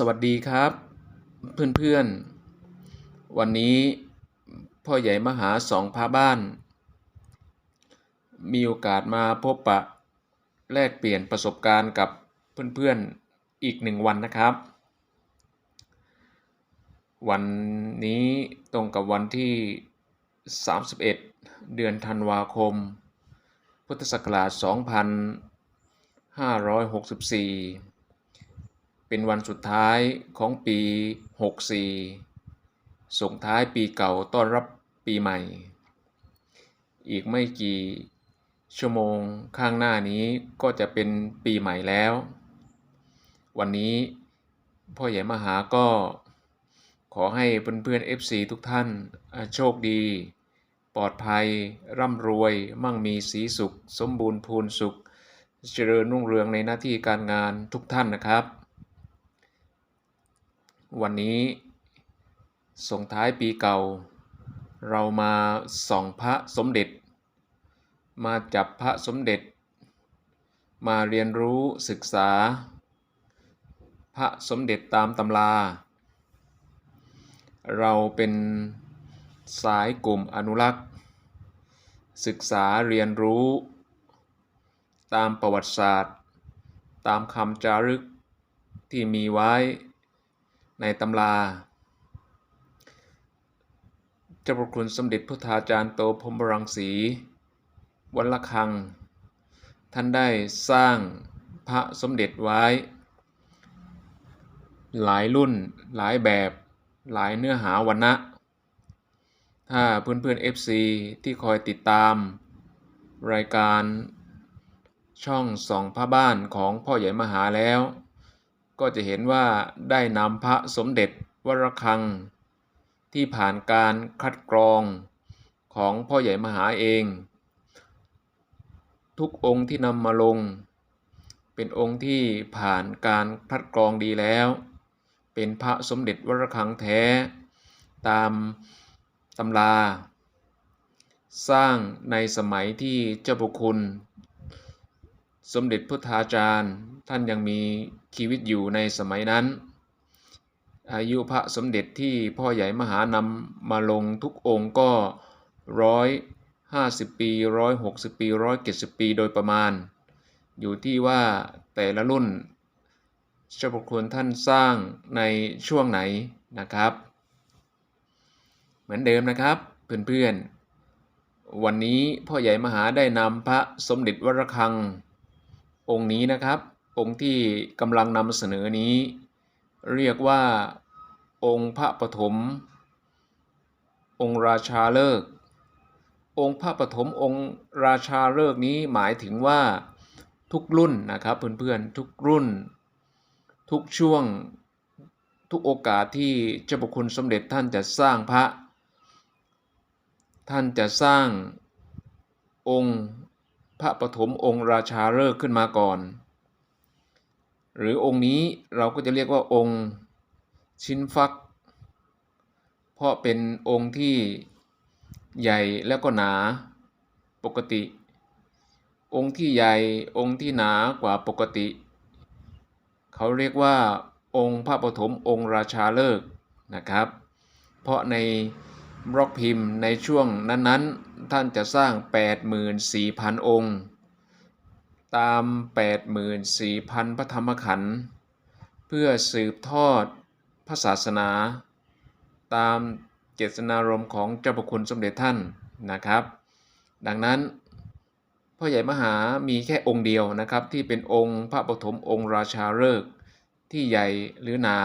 สวัสดีครับ เพื่อนๆ วันนี้พ่อใหญ่มหาสองพาบ้าน มีโอกาสมาพบปะแลกเปลี่ยนประสบการณ์กับเพื่อนๆอีกหนึ่งวันนะครับ วันนี้ตรงกับวันที่ 31 เดือนธันวาคม พุทธศักราช 2564 เป็นวันสุดท้ายของปี 64 ส่งท้ายปีเก่าต้อนรับปีใหม่ อีกไม่กี่ชั่วโมงข้างหน้านี้ก็จะเป็นปีใหม่แล้ว วันนี้พ่อใหญ่มหาก็ขอให้เพื่อนๆ FC ทุกท่านโชคดี ปลอดภัย ร่ำรวย มั่งมีสีสุข สมบูรณ์พูนสุข เจริญรุ่งเรืองในหน้าที่การงานทุกท่านนะครับ วันนี้ส่งท้ายปีเก่า เรามาส่องพระสมเด็จ มาจับพระสมเด็จ มาเรียนรู้ศึกษา พระสมเด็จตามตำรา เราเป็นสายกลุ่มอนุรักษ์ ศึกษาเรียนรู้ ตามประวัติศาสตร์ ตามคำจารึกที่มีไว้ ในตำราเจ้าพระคุณสมเด็จพุทธาจารย์โตพรหมรังสีวัละคัง ท่านได้สร้างพระสมเด็จไว้ หลายรุ่นหลายแบบหลายเนื้อหาวันนะถ้าเพื่อนเพื่อน FC ที่คอยติดตาม รายการช่องสองพระบ้านของพ่อใหญ่มหาแล้ว ก็จะเห็นว่าได้นำพระสมเด็จวรคัง ที่ผ่านการคัดกรองของพ่อใหญ่มหาเอง ทุกองค์ที่นำมาลง เป็นองค์ที่ผ่านการคัดกรองดีแล้ว เป็นพระสมเด็จวรคังแท้ ตามตำรา สร้างในสมัยที่เจ้าบุคุณ สมเด็จพุทธาจารย์ ท่านยังมีชีวิตอยู่ในสมัยนั้น อายุพระสมเด็จที่พ่อใหญ่มหานำมาลงทุกองค์ก็ร้อยห้าสิบปีร้อยหกสิบปีร้อยเจ็ดสิบปีโดยประมาณ อยู่ที่ว่าแต่ละรุ่นเจ้าพระคุณท่านสร้างในช่วงไหนนะครับ เหมือนเดิมนะครับเพื่อนๆวันนี้พ่อใหญ่มหาได้นำพระสมเด็จวรคัง องค์นี้นะครับ องค์ที่กำลังนำเสนอนี้ เรียกว่าองค์พระปฐมองค์ราชาเลิก องค์พระปฐมองค์ราชาเลิกนี้หมายถึงว่าทุกรุ่นนะครับเพื่อนๆทุกรุ่น ทุกช่วงทุกโอกาสที่เจ้าพระคุณสมเด็จท่านจะสร้างพระ ท่านจะสร้างองค์ พระปฐมองค์ราชาเลิกขึ้นมาก่อน หรือองค์นี้เราก็จะเรียกว่าองค์ชิ้นฟัก เพราะเป็นองค์ที่ใหญ่แล้วก็หนาปกติ องค์ที่ใหญ่องค์ที่หนากว่าปกติ เขาเรียกว่าองค์พระปฐมองค์ราชาเลิกนะครับ เพราะใน บล็อกพิมพ์ในช่วงนั้นๆ ท่านจะสร้าง 84,000 องค์ ตาม 84,000 พระธรรมขันธ์เพื่อสืบทอดพระศาสนา ตามเจตนารมณ์ของเจ้าพระคุณสมเด็จท่านนะครับ ดังนั้นพ่อใหญ่มหามีแค่องค์เดียวนะครับ ที่เป็นองค์พระปฐมองค์ราชาเลิกษ์ที่ใหญ่หรือหนา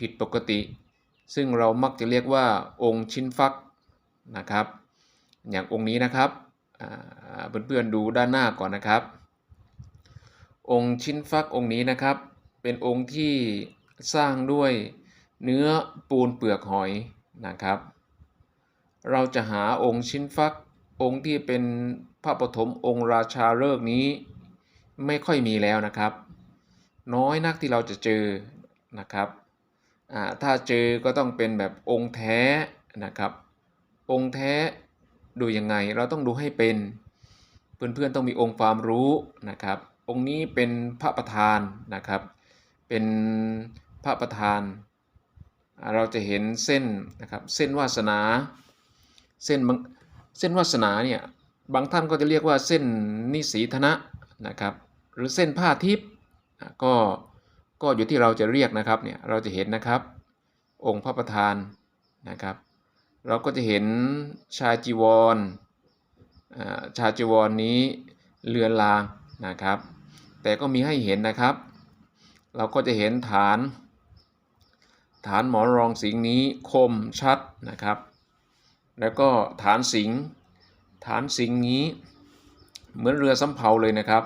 ผิดปกติ ซึ่งเรามักจะเรียกว่าองค์ชิ้นฟักนะครับ อย่างองค์นี้นะครับเพื่อนๆดูด้านหน้าก่อนนะครับ องค์ชิ้นฟักองค์นี้นะครับ เป็นองค์ที่สร้างด้วยเนื้อปูนเปลือกหอยนะครับ เราจะหาองค์ชิ้นฟักองค์ที่เป็นพระปฐมองค์ราชาฤกษ์นี้ไม่ค่อยมีแล้วนะครับ น้อยนักที่เราจะเจอนะครับ ถ้าเจอก็ต้องเป็นแบบองค์แท้นะครับ องค์แท้ดูยังไงเราต้องดูให้เป็น เพื่อนๆต้องมีองค์ความรู้นะครับ องค์นี้เป็นพระประธานนะครับ เป็นพระประธาน เราจะเห็นเส้นนะครับเส้นวาสนาเส้นเส้นวาสนาเนี่ยบางท่านก็จะเรียกว่าเส้นนิสีธนะนะครับ หรือเส้นผ้าทิพย์ก็ ก็อยู่ที่เราจะเรียกนะครับเนี่ยเราจะเห็นนะครับ องค์พระประธานนะครับ เราก็จะเห็นชาจีวรอ่าชาจีวรนี้เลือนลางนะครับ แต่ก็มีให้เห็นนะครับ เราก็จะเห็นฐาน ฐานหมอนรองสิงนี้คมชัดนะครับ แล้วก็ฐานสิงฐานสิงนี้เหมือนเรือสำเภาเลยนะครับ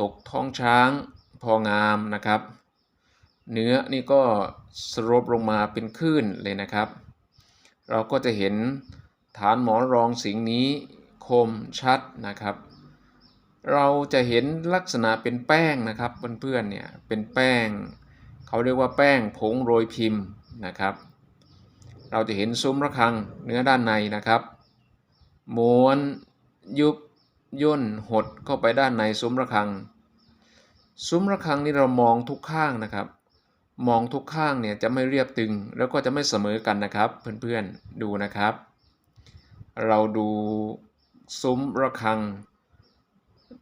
ตกท้องช้าง พองามนะครับ เนื้อนี่ก็สรบลงมาเป็นคลื่นเลยนะครับ เราก็จะเห็นฐานหมอนรองสิงนี้คมชัดนะครับ เราจะเห็นลักษณะเป็นแป้งนะครับเพื่อนๆเนี่ยเป็นแป้ง เขาเรียกว่าแป้งผงโรยพิมพ์นะครับ เราจะเห็นซุ้มระฆังเนื้อด้านในนะครับม้วนยุบย่นหดเข้าไปด้านในซุ้มระฆัง ซุ้มระฆังนี่เรามองทุกข้างนะครับ มองทุกข้างเนี่ยจะไม่เรียบตึง แล้วก็จะไม่เสมอกันนะครับ เพื่อนๆดูนะครับ เราดูซุ้มระฆัง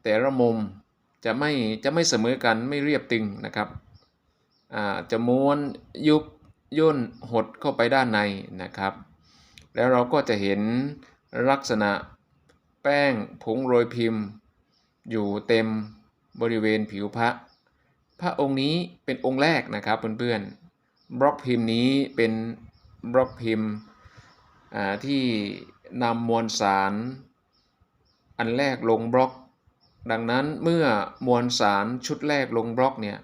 แต่ละมุมจะไม่จะไม่เสมอกันไม่เรียบตึงนะครับจะม้วนยุบย่นหดเข้าไปด้านในนะครับ แล้วเราก็จะเห็นลักษณะแป้งผงโรยพิมพ์ อยู่เต็ม บริเวณผิวพระ พระองค์นี้เป็นองค์แรกนะครับเพื่อนๆบล็อกพิมพ์นี้เป็นบล็อกพิมพ์ที่นำมวลสาร อันแรกลงบล็อก ดังนั้นเมื่อมวลสารชุดแรกลงบล็อกเนี่ย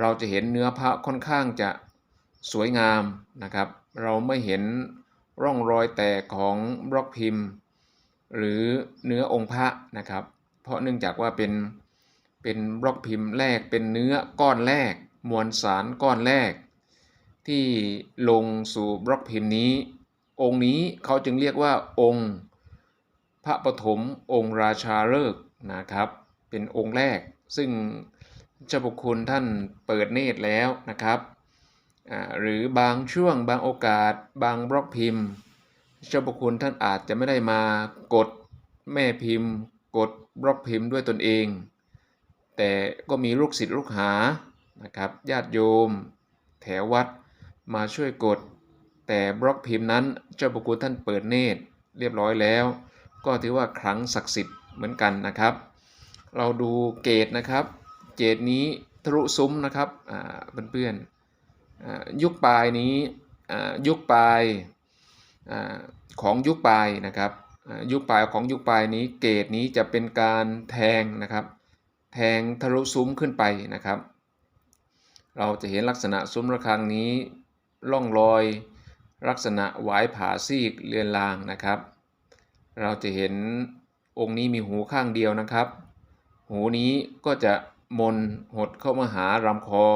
เราจะเห็นเนื้อพระค่อนข้างจะสวยงามนะครับ เราไม่เห็นร่องรอยแตกของบล็อกพิมพ์ หรือเนื้อองค์พระนะครับ เพราะเนื่องจากว่าเป็น เป็นบล็อกพิมพ์แรกเป็นเนื้อก้อนแรก มวลสารก้อนแรก ที่ลงสู่บล็อกพิมพ์นี้ องค์นี้เขาจึงเรียกว่าองค์ พระปฐมองค์ราชาฤกษ์นะครับ เป็นองค์แรก ซึ่งเจ้าบุคคลท่านเปิดเนตรแล้วนะครับหรือบางช่วงบางโอกาส บางบล็อกพิมพ์ เจ้าบุคคลท่านอาจจะไม่ได้มากดแม่พิมพ์ กดบล็อกพิมพ์ด้วยตนเอง แต่ก็มีลูกศิษย์ลูกหานะครับญาติโยม แถววัดมาช่วยกด แต่บล็อกพิมพ์นั้นเจ้าบุคคลท่านเปิดเนตรเรียบร้อยแล้ว ก็ถือว่าครั้งศักดิ์สิทธิ์เหมือนกันนะครับ เราดูเกตนะครับ เกตนี้ทะลุซุ้มนะครับเพื่อนๆยุคปลายนี้ยุคปลายอของยุคปลายนะครับยุคปลายของยุคปลายนี้เกตนี้จะเป็นการแทงนะครับ แทงทะลุซุ้มขึ้นไปนะครับ เราจะเห็นลักษณะซุ้มระฆังนี้ล่องรอยลักษณะหวายผาซีกเรือนรางนะครับ เราจะเห็นองค์นี้มีหูข้างเดียวนะครับ หูนี้ก็จะมนหดเข้ามาหาลำคอ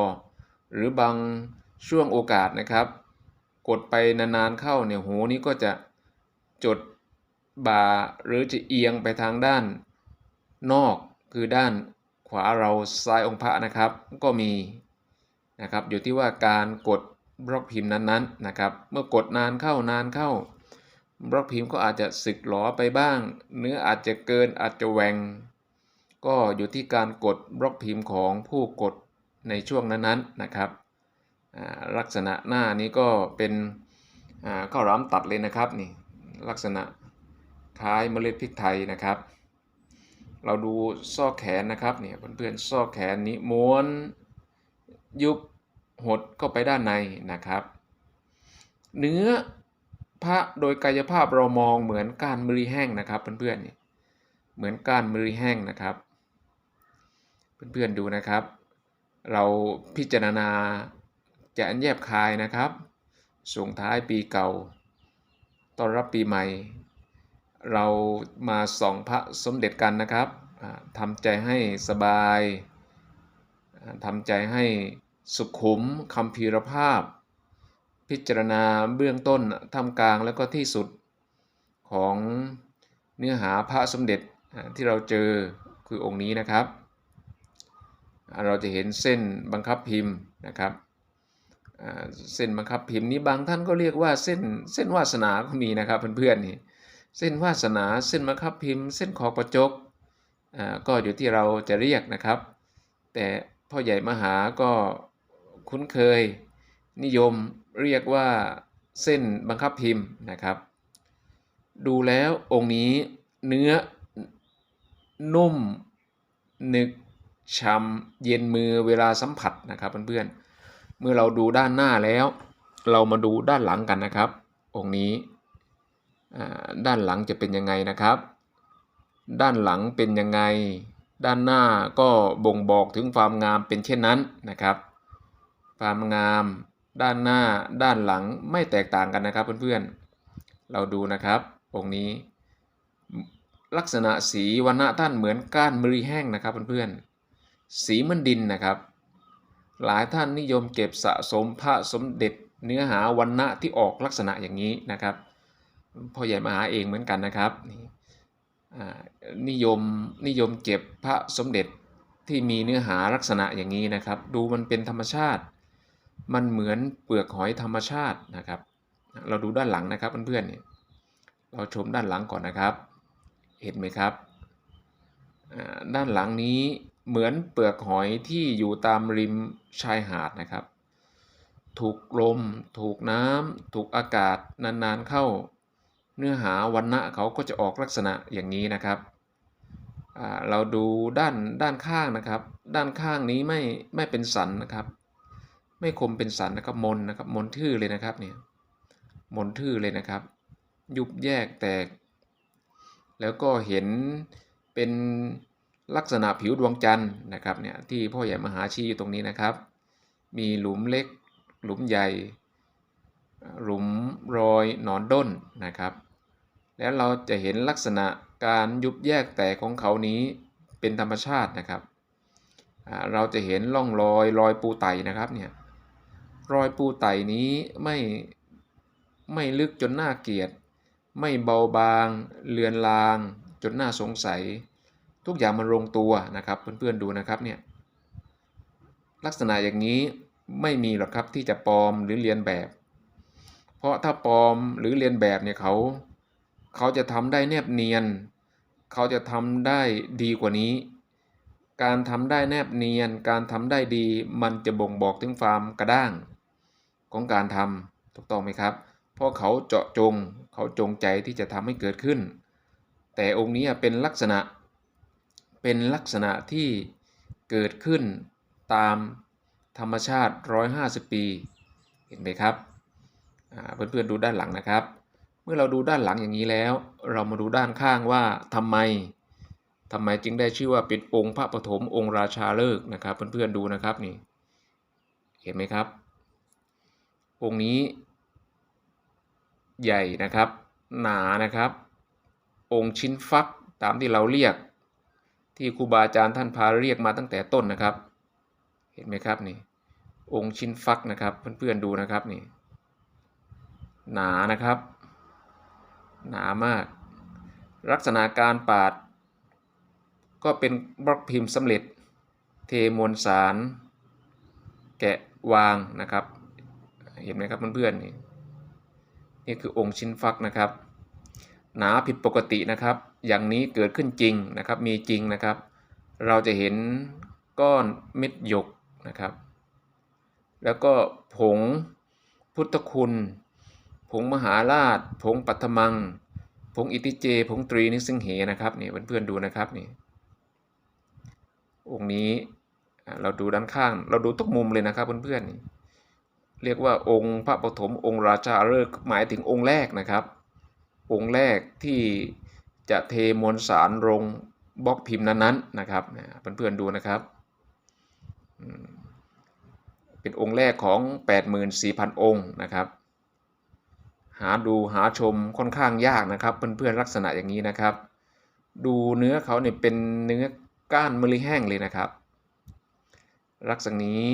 หรือบางช่วงโอกาสนะครับ กดไปนานๆเข้าเนี่ยหูนี้ก็จะจดบ่าหรือจะเอียงไปทางด้านนอกคือด้าน วาเราซ้ายองค์พระนะครับ ก็มีนะครับอยู่ที่ว่าการกดบล็อกพิมพ์นั้นๆนะครับ เมื่อกดนานเข้านานเข้า บล็อกพิมพ์ก็อาจจะสึกหลอไปบ้าง เนื้ออาจจะเกินอาจจะแหวงก็อยู่ที่การกดบล็อกพิมพ์ของผู้กดในช่วงนั้นๆนะครับลักษณะหน้านี้ก็เป็นข้าวหลามตัดเลยนะครับนี่ลักษณะคล้ายเมล็ดพริกไทยนะครับ เราดูซอกแขนนะครับเนี่ยเพื่อนๆซอกแขนนี้ม้วนยุบหดเข้าไปด้านในนะครับ เนื้อพระโดยกายภาพเรามองเหมือนก้านมะลิแห้งนะครับเพื่อนๆนี่เหมือนก้านมะลิแห้งนะครับ เพื่อนๆดูนะครับ เราพิจารณาจะอันแยบคายนะครับ ส่งท้ายปีเก่า ต้อนรับปีใหม่ เรามาส่องพระสมเด็จกันนะครับทำใจให้สบายทำใจให้สุขุมคำพีรภาพ พิจารณาเบื้องต้นท่ามกลางแล้วก็ที่สุดของเนื้อหาพระสมเด็จที่เราเจอคือองค์นี้นะครับ เราจะเห็นเส้นบังคับพิมพ์นะครับเส้นบังคับพิมพ์นี้บางท่านก็เรียกว่าเส้นเส้นวาสนาก็มีนะครับเพื่อนๆนี่ เส้นวาสนาเส้นบังคับพิมพ์ เส้นขอบประจกก็อยู่ที่เราจะเรียกนะครับ แต่พ่อใหญ่มหาก็คุ้นเคย นิยมเรียกว่าเส้นบังคับพิมพ์นะครับ ดูแล้วองค์นี้เนื้อนุ่มหนึกช่ำเย็นมือเวลาสัมผัสนะครับเพื่อนๆเมื่อเราดูด้านหน้าแล้ว เรามาดูด้านหลังกันนะครับ องค์นี้ ด้านหลังจะเป็นยังไงนะครับ ด้านหลังเป็นยังไง ด้านหน้าก็บ่งบอกถึงความงามเป็นเช่นนั้นนะครับ ความงามด้านหน้าด้านหลังไม่แตกต่างกันนะครับเพื่อนๆ เราดูนะครับองค์นี้ ลักษณะสีวันณะท่านเหมือนก้านมะรีแห้งนะครับเพื่อนๆ สีเหมันดินนะครับ หลายท่านนิยมเก็บสะสมพระสมเด็จเนื้อหาวันณะที่ออกลักษณะอย่างนี้นะครับ พ่อใหญ่มหาเองเหมือนกันนะครับนิยมนิยมเก็บพระสมเด็จที่มีเนื้อหาลักษณะอย่างนี้นะครับ ดูมันเป็นธรรมชาติ มันเหมือนเปลือกหอยธรรมชาตินะครับ เราดูด้านหลังนะครับเพื่อนๆเนี่ยเราชมด้านหลังก่อนนะครับ เห็นไหมครับด้านหลังนี้เหมือนเปลือกหอยที่อยู่ตามริมชายหาดนะครับ ถูกลม ถูกน้ำถูกอากาศนานๆเข้า เนื้อหาวันณะเขาก็จะออกลักษณะอย่างนี้นะครับ เราดูด้านด้านข้างนะครับ ด้านข้างนี้ไม่ไม่เป็นสันนะครับ ไม่คมเป็นสันนะครับมนนะครับมนทื่อเลยนะครับเนี่ยมนทื่อเลยนะครับ ยุบแยกแตก แล้วก็เห็นเป็นลักษณะผิวดวงจันทร์นะครับเนี่ยที่พ่อใหญ่มหาชี้อยู่ตรงนี้นะครับ มีหลุมเล็ก หลุมใหญ่ หลุมรอยหนอนด้นนะครับ แล้วเราจะเห็นลักษณะการยุบแยกแตกของเขานี้เป็นธรรมชาตินะครับ เราจะเห็นร่องรอยรอยปูไตนะครับเนี่ยรอยปูไตนี้ไม่ไม่ลึกจนน่าเกลียด ไม่เบาบาง เลือนลาง จนน่าสงสัย ทุกอย่างมันลงตัวนะครับ เพื่อนๆดูนะครับเนี่ยลักษณะอย่างนี้ไม่มีหรอกครับที่จะปลอมหรือเรียนแบบ เพราะถ้าปลอมหรือเรียนแบบเนี่ยเขา เขาจะทำได้แนบเนียน เขาจะทำได้ดีกว่านี้ การทำได้แนบเนียน การทำได้ดี มันจะบ่งบอกถึงความกระด้าง ของการทำถูกต้องไหมครับ เพราะเขาเจาะจง เขาจงใจที่จะทำให้เกิดขึ้น แต่องค์นี้เป็นลักษณะ เป็นลักษณะที่เกิดขึ้นตามธรรมชาติ 150 ปี เห็นไหมครับเพื่อนๆดูด้านหลังนะครับ เมื่อเราดูด้านหลังอย่างนี้แล้ว เรามาดูด้านข้างว่าทำไมทำไมจึงได้ชื่อว่าเป็นองค์พระปฐมองค์ราชาเลิกนะครับเพื่อนๆดูนะครับนี่เห็นไหมครับ องค์นี้ ใหญ่นะครับ หนานะครับ องค์ชิ้นฟักตามที่เราเรียก ที่ครูบาอาจารย์ท่านพาเรียกมาตั้งแต่ต้นนะครับ เห็นไหมครับนี่องค์ชิ้นฟักนะครับ เพื่อนๆดูนะครับนี่หนานะครับ หนามาก ลักษณะการปาด ก็เป็นบล็อกพิมพ์สำเร็จ เทมวลสาร แกะวางนะครับ เห็นไหมครับเพื่อนๆนี่นี่คือองค์ชิ้นฟักนะครับ หนาผิดปกตินะครับ อย่างนี้เกิดขึ้นจริงนะครับ มีจริงนะครับ เราจะเห็นก้อนเม็ดหยกนะครับ แล้วก็ผงพุทธคุณ ผงมหาราช ผงปัทมัง ผงอิติเจ ผงตรีนิสิงเหนะครับนี่เพื่อนๆดูนะครับนี่องค์นี้เราดูด้านข้าง เราดูทุกมุมเลยนะครับเพื่อนๆนี่เรียกว่าองค์พระปฐมองค์ราชาฤกษ์หมายถึงองค์แรกนะครับ องค์แรกที่จะเทมวลสารลงบล็อกพิมพ์นั้นๆนะครับนเพื่อนๆดูนะครับ เป็นองค์แรกของ 84,000 องค์นะครับ หาดูหาชมค่อนข้างยากนะครับเพื่อนๆลักษณะอย่างนี้นะครับ ดูเนื้อเขาเนี่ยเป็นเนื้อก้านมะลิแห้งเลยนะครับ ลักษณะนี้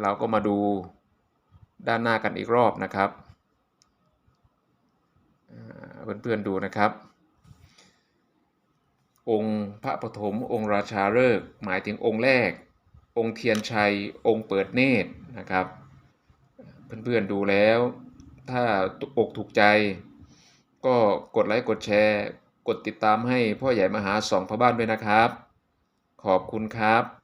เราก็มาดูด้านหน้ากันอีกรอบนะครับอ่าเพื่อนๆดูนะครับ องค์พระปฐมองค์ราชาฤกษ์หมายถึงองค์แรก องค์เทียนชัย องค์เปิดเนตรนะครับ เพื่อนๆดูแล้ว ถ้าอกถูกใจ ก็กดไลค์กดแชร์ กดติดตามให้พ่อใหญ่มหาสองพ่อบ้านด้วยนะครับ ขอบคุณครับ